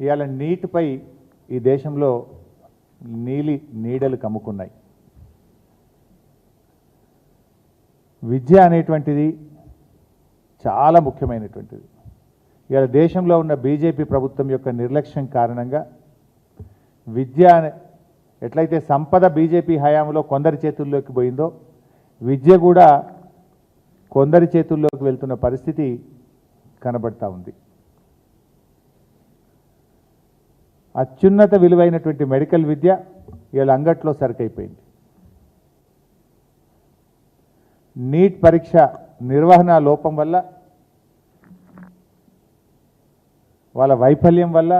ఇవాళ నీటిపై ఈ దేశంలో నీలి నీడలు కమ్ముకున్నాయి. విద్య అనేటువంటిది చాలా ముఖ్యమైనటువంటిది. ఇవాళ దేశంలో ఉన్న బీజేపీ ప్రభుత్వం యొక్క నిర్లక్ష్యం కారణంగా విద్య ఎట్లయితే సంపద బీజేపీ హయాంలో కొందరి చేతుల్లోకి పోయిందో విద్య కూడా కొందరి చేతుల్లోకి వెళ్తున్న పరిస్థితి కనబడతా ఉంది. అత్యున్నత విలువైనటువంటి మెడికల్ విద్య వీళ్ళ అంగట్లో సరికైపోయింది. నీట్ పరీక్ష నిర్వహణ లోపం వల్ల వాళ్ళ వైఫల్యం వల్ల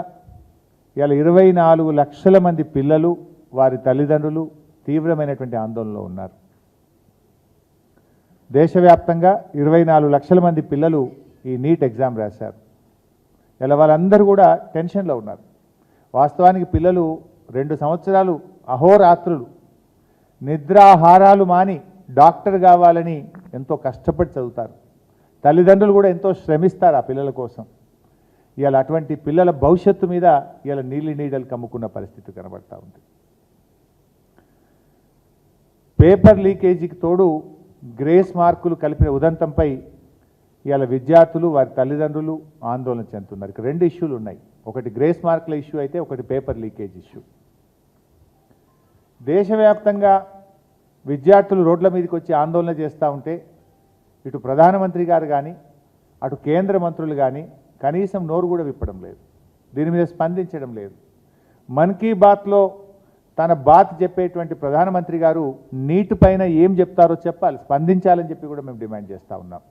ఇవాళ ఇరవై నాలుగు లక్షల మంది పిల్లలు వారి తల్లిదండ్రులు తీవ్రమైనటువంటి ఆందోళనలో ఉన్నారు. దేశవ్యాప్తంగా ఇరవై నాలుగు లక్షల మంది పిల్లలు ఈ నీట్ ఎగ్జామ్ రాశారు. ఇలా వాళ్ళందరూ కూడా టెన్షన్లో ఉన్నారు. వాస్తవానికి పిల్లలు రెండు సంవత్సరాలు అహోరాత్రులు. నిద్రాహారాలు మాని డాక్టర్ కావాలని ఎంతో కష్టపడి చదువుతారు. తల్లిదండ్రులు కూడా ఎంతో శ్రమిస్తారు ఆ పిల్లల కోసం. ఇవాళ అటువంటి పిల్లల భవిష్యత్తు మీద ఇవాళ నీళ్ళు నీడలు కమ్ముకున్న పరిస్థితి కనబడతా ఉంది. పేపర్ లీకేజీకి తోడు గ్రేస్ మార్కులు కలిపిన ఉదంతంపై ఇవాళ విద్యార్థులు వారి తల్లిదండ్రులు ఆందోళన చెందుతున్నారు. రెండు ఇష్యూలు ఉన్నాయి. ఒకటి గ్రేస్ మార్కుల ఇష్యూ అయితే ఒకటి పేపర్ లీకేజ్ ఇష్యూ. దేశవ్యాప్తంగా విద్యార్థులు రోడ్ల మీదకి వచ్చి ఆందోళన చేస్తూ ఉంటే ఇటు ప్రధానమంత్రి గారు కానీ అటు కేంద్ర మంత్రులు కానీ కనీసం నోరు కూడా విప్పడం లేదు. దీని మీద స్పందించడం లేదు. మన్ కీ బాత్లో తన బాత్ చెప్పేటువంటి ప్రధానమంత్రి గారు నీటిపైన ఏం చెప్తారో చెప్పాలి స్పందించాలని చెప్పి కూడా మేము డిమాండ్ చేస్తూ ఉన్నాం.